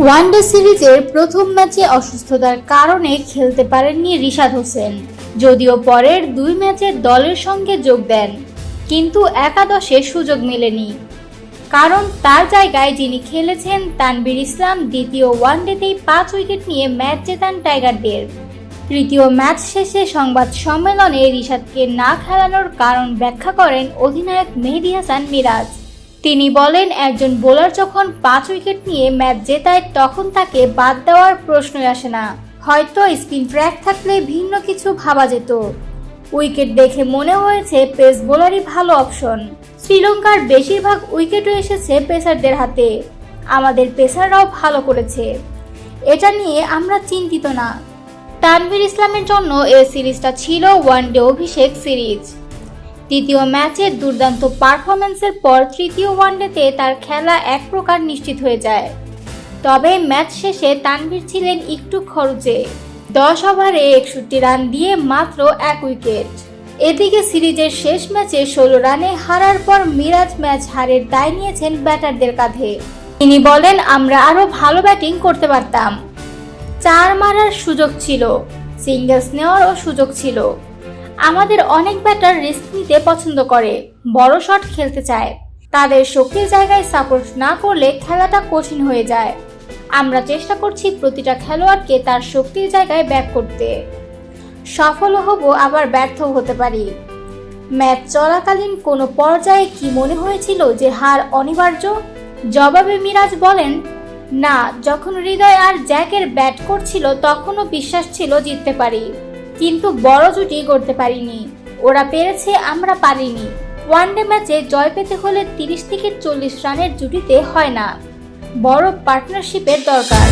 One day সিরিজের প্রথম ম্যাচে অসুস্থতার কারণে খেলতে পারেননি রিশাদ হোসেন। যদিও পরের দুই ম্যাচে দলের সঙ্গে যোগ দেন, কিন্তু একাদশে সুযোগ মেলেনি। কারণ তার জায়গায় যিনি খেলেছেন তানবির ইসলাম, দ্বিতীয় ওয়ানডেতেই পাঁচ উইকেট নিয়ে ম্যাচ জেতান টাইগারদের। তৃতীয় ম্যাচ শেষে সংবাদ সম্মেলনে রিশাদকে না খেলানোর কারণ ব্যাখ্যা করেন অধিনায়ক মেহেদি হাসান মিরাজ। তিনি বলেন, একজন বোলার যখন পাঁচ উইকেট নিয়ে ম্যাচ জেতায়, তখন তাকে বাদ দেওয়ার প্রশ্নই আসে না। হয়তো স্পিন ট্র্যাক থাকলে ভিন্ন কিছু ভাবা যেত। উইকেট দেখে মনে হয়েছে পেস বোলারই ভালো অপশন। শ্রীলঙ্কার বেশিরভাগ উইকেটও এসেছে পেসারদের হাতে। আমাদের পেসাররাও ভালো করেছে। এটা নিয়ে আমরা চিন্তিত না। তানভীর ইসলামের জন্য এ সিরিজটা ছিল ওয়ানডে অভিষেক সিরিজ। দ্বিতীয় ম্যাচে দুর্দান্ত পারফরম্যান্সের পর তৃতীয় ওয়ানডেতে তার খেলা এক প্রকার নিশ্চিত হয়ে যায়। তবে ম্যাচ শেষে তানভীর ছিলেন একটু খরচে। দশ ওভারে একষট্টি রান দিয়ে মাত্র এক উইকেট। এদিকে সিরিজের শেষ ম্যাচে ষোলো রানে হারার পর মিরাজ ম্যাচ হারের দায় নিয়েছেন ব্যাটারদের কাঁধে। তিনি বলেন, আমরা আরও ভালো ব্যাটিং করতে পারতাম। চার মারার সুযোগ ছিল। সিঙ্গেলস নেওয়ারও সুযোগ ছিল। আমাদের অনেক ব্যাটার রিস্ক নিতে পছন্দ করে, বড় শট খেলতে চায়। তাদের শক্তির জায়গায় সাপোর্ট না করলে খেলাটা কঠিন হয়ে যায়। আমরা চেষ্টা করছি প্রতিটা খেলোয়াড়কে তার শক্তির জায়গায় ব্যাক করতে। সফল হব, আবার ব্যর্থ হতে পারি। ম্যাচ চলাকালীন কোনো পর্যায়ে কি মনে হয়েছিল যে হার অনিবার্য? জবাবে মিরাজ বলেন, না, যখন হৃদয় আর জ্যাকের ব্যাট করছিল, তখনও বিশ্বাস ছিল জিততে পারি। কিন্তু বড় জুটি করতে পারিনি। ওরা পেরেছে, আমরা পারিনি। ওয়ানডে ম্যাচে জয় পেতে হলে তিরিশ থেকে চল্লিশ রানের জুটিতে হয় না। বড় পার্টনারশিপের দরকার।